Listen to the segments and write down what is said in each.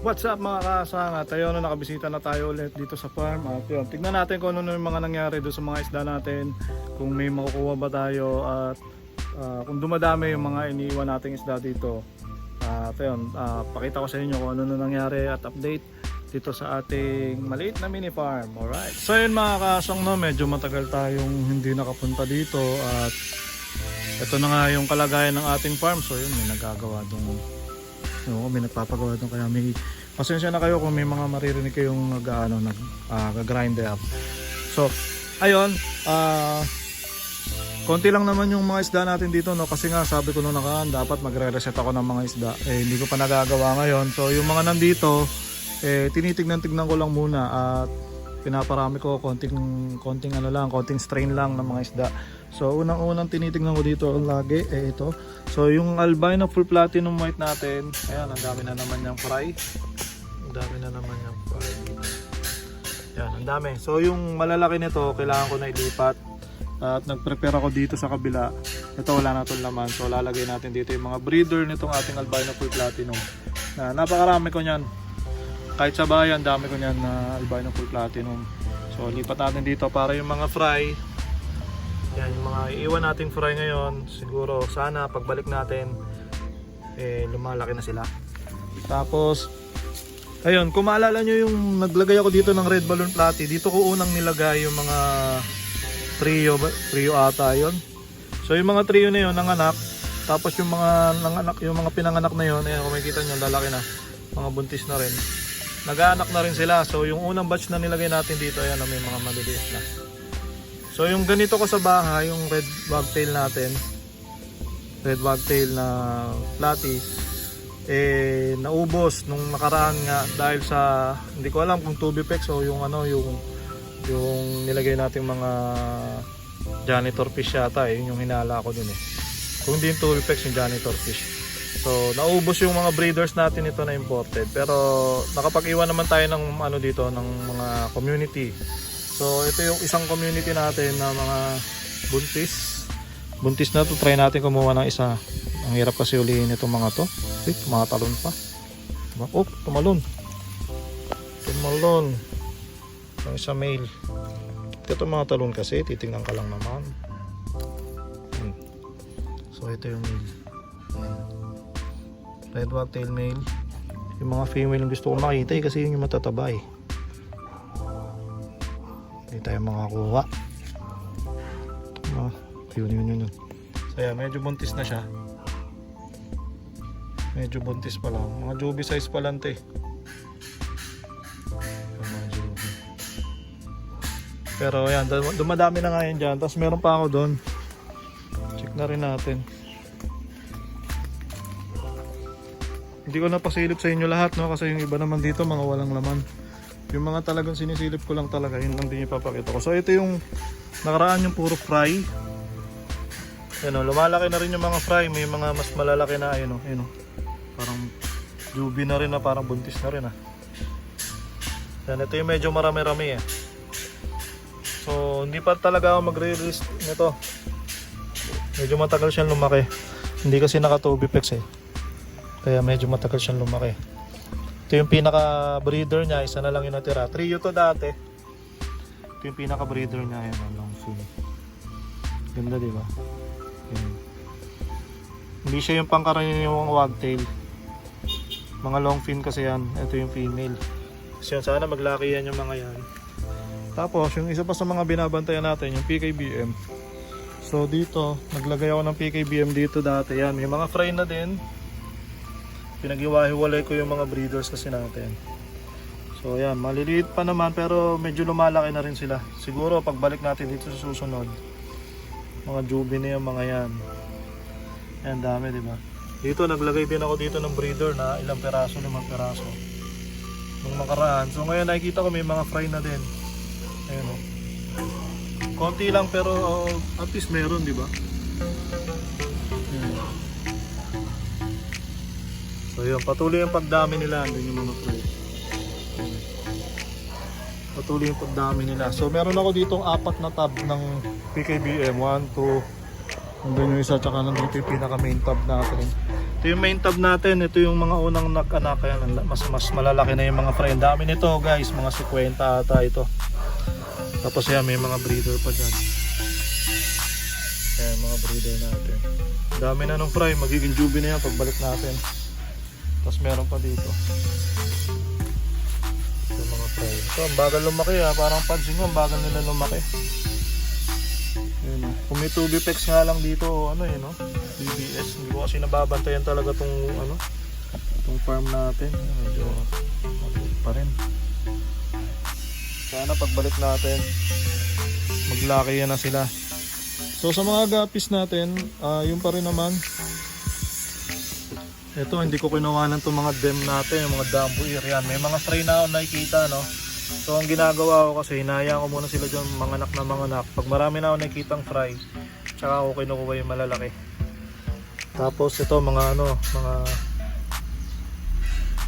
What's up mga kasanga? Tayo na nakabisita na tayo ulit dito sa farm. At yun, tignan natin kung ano yung mga nangyari doon sa mga isda natin. Kung may makukuha ba tayo at ah, kung dumadami yung mga iniiwan nating isda dito. At yun, ah, pakita ko sa inyo kung ano na nangyari at update dito sa ating maliit na mini farm. Alright. So yun mga kasang no medyo matagal tayong hindi nakapunta dito at ito na nga yung kalagayan ng ating farm. So yun may nagagawa dong Oo, may nagpapagawa doon kaya may pasensya na kayo kung may mga maririnig kayong nag ano nag ah, grind up. So, ayun, ah konti lang naman yung mga isda natin dito no kasi nga sabi ko noon nakaan dapat magre-reset ako ng mga isda. Eh hindi ko pa nagagawa ngayon. So, yung mga nandito eh tinitignan-tignan ko lang muna at pinaparami ko konting konting ano lang, konting strain lang ng mga isda. So unang-unang tinitingnan ko dito lagi eh ito. So yung albino full platinum white natin, ayan ang dami na naman yung fry. Ang dami na naman yung fry dito. Yan, ang dami. So yung malalaki nito, kailangan ko na ilipat. At nag-prepare ako dito sa kabila. Ito wala na itong laman. So lalagay natin dito yung mga breeder nitong ating albino full platinum. Na napakarami ko niyan. Kahit sa bayan, dami ko niyan na albino full platinum. So lipat natin dito para yung mga fry, yan yung mga iiwan nating fry ngayon. Siguro sana pagbalik natin eh lumalaki na sila. Tapos ayun, kung maalala nyo yung naglagay ako dito ng red balloon platy, dito ko unang nilagay yung mga trio, trio ata yon. So yung mga trio na yun, nanganak. Tapos yung mga nanganak, yung mga pinanganak na yun, ayan kung makikita nyo, lalaki na. Mga buntis na rin. Nag-aanak na rin sila. So yung unang batch na nilagay natin dito, ayan, may mga maliliit na. So yung ganito ko sa bahay, yung red wagtail natin, red wagtail na platy, eh naubos nung nakaraan nga dahil sa hindi ko alam kung tubipex o yung ano yung yung nilagay nating mga janitor fish yata eh, yun yung hinala ko dun eh. Kung hindi yung tubipex yung janitor fish. So naubos yung mga breeders natin ito na imported pero nakapag-iwan naman tayo ng ano dito ng mga community So ito yung isang community natin na mga buntis. Buntis na to, try natin kumuha ng isa. Ang hirap kasi ulihin itong mga to. Ay, tumatalon pa. Diba? Oh, tumalon. Tumalon. Yung isa male. Ito mga talon kasi, titingnan ka lang naman. Hmm. So ito yung male. Ayan. Red wagtail male. Yung mga female yung gusto ko makita eh, kasi yun yung matataba eh hindi tayo makakuha. Ah, yun yun yun yun. So yan, medyo buntis na siya. Medyo buntis pa lang. Mga jubi size pa lang te. Pero yan dum- dumadami na nga yan dyan. Tapos meron pa ako doon check na rin natin hindi ko na pasilip sa inyo lahat no kasi yung iba naman dito mga walang laman yung mga talagang sinisilip ko lang talaga, yun lang din ipapakita ko. So ito yung nakaraan yung puro fry. Yan o, lumalaki na rin yung mga fry. May mga mas malalaki na, ayun o, ayun o. Parang jubi na rin na, parang buntis na rin ah. Yan, ito yung medyo marami-rami eh. So, hindi pa talaga ako magre-release nito. Medyo matagal siyang lumaki. Hindi kasi naka-tubipex eh. Kaya medyo matagal siyang lumaki. Ito yung pinaka breeder niya, isa na lang yung natira. Trio to dati. Ito yung pinaka breeder niya, yun, long fin. Ganda di ba? Hindi siya yung pangkaraniwang wagtail. Mga long fin kasi yan. Ito yung female. Yun, sana maglaki yan yung mga yan. Tapos, yung isa pa sa mga binabantayan natin, yung PKBM. So dito, naglagay ako ng PKBM dito dati. Yan, may mga fry na din pinaghiwa-hiwalay ko yung mga breeders kasi natin. So ayan, maliliit pa naman pero medyo lumalaki na rin sila. Siguro pagbalik natin dito sa susunod, mga jubi na yung mga yan. Ayan, dami di ba? Dito naglagay din ako dito ng breeder na ilang peraso, limang peraso. Nung makaraan. So ngayon nakikita ko may mga fry na din. Ayan o. Konti lang pero oh, at least meron di ba? So yun, patuloy yung pagdami nila, andun yung mga pre. Patuloy yung pagdami nila. So meron ako ditong apat na tab ng PKBM. 1, 2, andun yung isa, tsaka nandito yung pinaka main tab natin. Ito yung main tab natin. Ito yung mga unang nag-anak. Ang mas, mas malalaki na yung mga fry. Ang dami nito guys. Mga 50 ata ito. Tapos yan, may mga breeder pa dyan. Ayan, mga breeder natin. Dami na nung fry. Magiging jubi na yan pagbalik natin. Tapos meron pa dito. Ito mga fry. Ito, ang bagal lumaki ha. Parang pansin ko, ang bagal nila lumaki. Yun, oh. Kung may 2 pex nga lang dito, ano eh, no? BBS. Hindi ko kasi nababantayan talaga tong, ano, tong farm natin. Medyo, maliit pa rin. Sana pagbalik natin, maglaki yan na sila. So sa mga gapis natin, ah yung pa rin naman. Ito, hindi ko kinuha ng itong mga dem natin, yung mga dambu ear yan. May mga fry na ako nakikita, no? So ang ginagawa ko kasi, hinayaan ko muna sila dyan, mga anak na mga anak. Pag marami na ako nakikitang fry, tsaka ako kinukuha yung malalaki. Tapos ito, mga ano, mga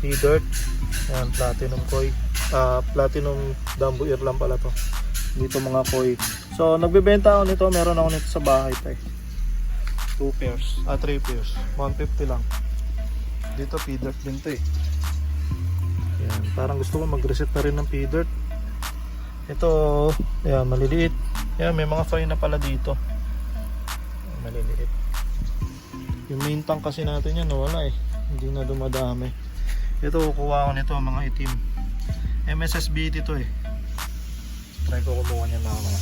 sea dirt. Yan, platinum koi. Ah, platinum dambu ear lang pala to. Dito mga koi. So, nagbebenta ako nito. Meron ako nito sa bahay eh. 2 pairs. Ah, 3 pairs. 150 lang. Dito, P-dirt din to eh. Yan. Parang gusto ko mag-reset na rin ng P-dirt. Ito, yan, maliliit. Yan, may mga fry na pala dito. Maliliit. Yung main tank kasi natin yan, wala eh. Hindi na dumadami. Ito, kukuha ko nito, mga itim. MSSB ito eh. Try ko kumuha niya na mga.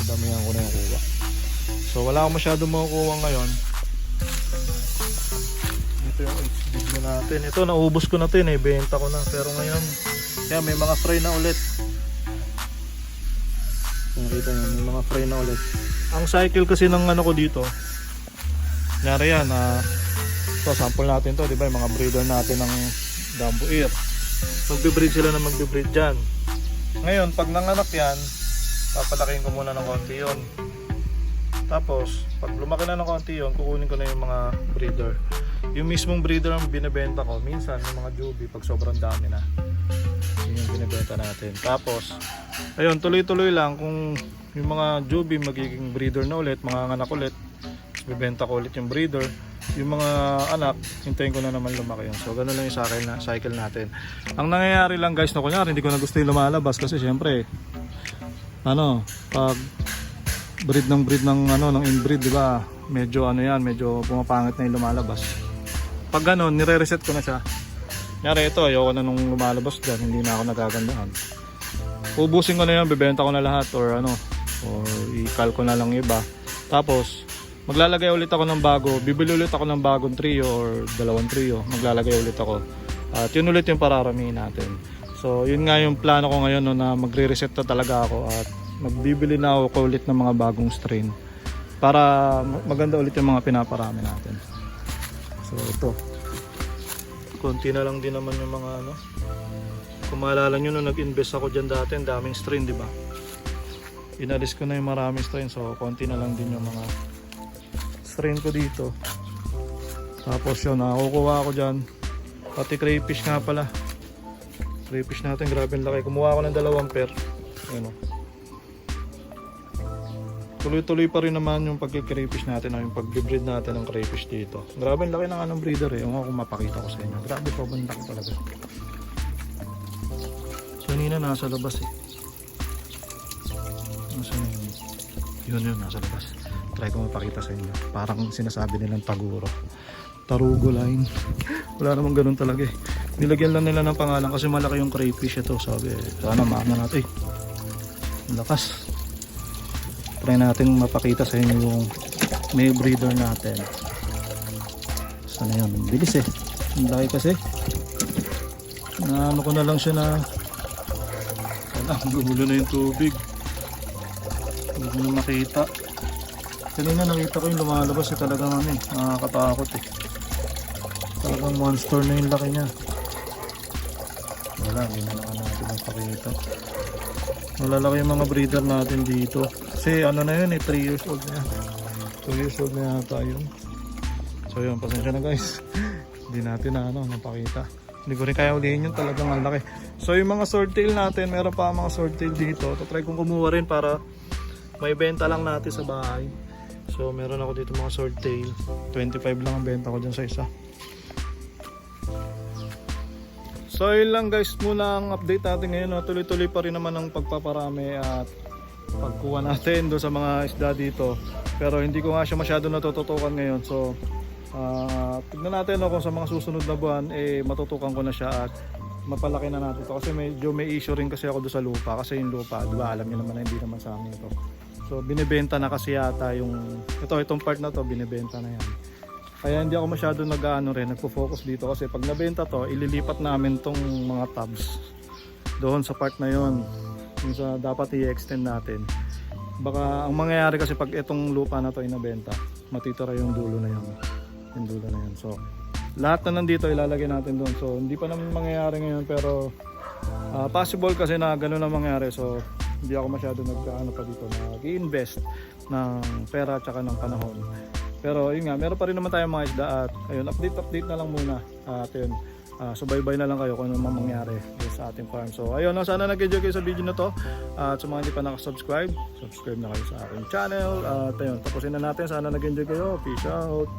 Madamihan ko na yung kuha. So wala akong masyadong makukuha ngayon. Ito yung natin. Ito naubos ko na ito eh. Benta ko na. Pero ngayon, kaya may mga fry na ulit. Nakita nyo, may mga fry na ulit. Ang cycle kasi ng ano ko dito, Nyari yan, ah, ito, sample natin to, di ba? Yung mga breeder natin ng Dumbo Ear. Magbe-breed sila na magbe-breed dyan. Ngayon, pag nanganak yan, papalakihin ko muna ng konti yon. Tapos, pag lumaki na ng konti yon, kukunin ko na yung mga breeder. Yung mismong breeder ang binibenta ko, minsan yung mga jubi, pag sobrang dami na. Yun yung binibenta natin. Tapos, ayun, tuloy-tuloy lang kung yung mga jubi magiging breeder na ulit, mga anak ulit, bibenta ko ulit yung breeder yung mga anak hintayin ko na naman lumaki yun so ganun lang yung cycle, na, cycle natin ang nangyayari lang guys na kunyari hindi ko na gusto yung lumalabas kasi syempre ano pag breed ng breed ng ano ng inbreed di ba medyo ano yan medyo pumapangit na yung lumalabas pag ganun nire-reset ko na siya. Nyari ito ayoko na nung lumalabas dyan hindi na ako nagagandahan ubusin ko na yan bibenta ko na lahat or ano or i-call ko na lang iba. Tapos maglalagay ulit ako ng bago bibili ulit ako ng bagong trio or dalawang trio maglalagay ulit ako. At yun ulit yung pararamihin natin. So yun nga yung plano ko ngayon no, na magre-reset na talaga ako at magbibili na ako ulit ng mga bagong strain para maganda ulit yung mga pinaparami natin so ito. Konti na lang din naman yung mga ano. Kung maalala nyo nung nag-invest ako dyan dati ang daming strain di ba? Inalis ko na yung maraming strain. So konti na lang din yung mga strain ko dito. Tapos yun nakukuha ako dyan. Pati crayfish nga pala. Crayfish natin grabe ang laki. Kumuha ako ng dalawang pair. Ayun o tuloy-tuloy pa rin naman yung pagki-crayfish natin o yung pag-breed natin ng crayfish dito. Grabe ang laki ng anong breeder eh. Yung ako mapakita ko sa inyo. Grabe pa ba laki talaga. Kanina nasa labas eh. Nasa na yun yun yun nasa labas. Try ko mapakita sa inyo. Parang sinasabi nilang taguro. Tarugo line. Wala namang ganun talaga eh. Nilagyan lang nila ng pangalan kasi malaki yung crayfish ito sabi. Eh, sana maano natin. Eh lakas try natin mapakita sa inyo yung may breeder natin. Sana yun bilis eh. Ang laki kasi. Na ano ko na lang siya na wala gugulo na yung tubig. Hindi ko makita. Kanina nakita ko yung lumalabas eh talagang ano eh nakakatakot eh. Talagang monster na yung laki niya. Wala hindi na naman natin mapakita malalaki yung mga breeder natin dito. Kasi ano na yun eh 3 years old na yan. 2 years old na yata yun. So yun pasensya na guys. Hindi natin na ano mapakita. Hindi ko rin kaya ulihin yun talagang ang laki. So yung mga swordtail natin meron pa mga swordtail dito. Try kong kumuha rin para may benta lang natin sa bahay. So meron ako dito mga swordtail. 25 lang ang benta ko dyan sa isa. So yun lang guys muna ang update natin ngayon. Tuloy-tuloy pa rin naman ang pagpaparami at pagkuha natin doon sa mga isda dito. Pero hindi ko nga siya masyado natututukan ngayon. So ah, tignan natin no, kung sa mga susunod na buwan eh matutukan ko na siya at mapalaki na natin to kasi medyo may issue rin kasi ako doon sa lupa kasi yung lupa di ba alam niyo naman na hindi naman sa amin ito so binibenta na kasi yata yung ito itong part na to binibenta na yan kaya hindi ako masyado nag-ano rin nagfo-focus dito kasi pag nabenta to ililipat namin tong mga tabs doon sa part na yon yung sa dapat i-extend natin. Baka ang mangyayari kasi pag itong lupa na to inabenta matitira yung dulo na yun. Yung dulo na yun. So lahat na nandito ilalagay natin doon. So hindi pa naman mangyayari ngayon pero ah, possible kasi na ganun ang mangyayari so hindi ako masyado nag-ano pa dito. Nag-invest ng pera at saka ng panahon pero yun nga meron pa rin naman tayong mga isda at ayun update update na lang muna. At yun ah, subaybay na lang kayo kung ano mang mangyari sa ating farm. So ayun sana nag-enjoy kayo sa video na to. At sa mga hindi pa nakasubscribe subscribe na kayo sa aking channel. At ayun tapusin na natin. Sana nag-enjoy kayo. Peace out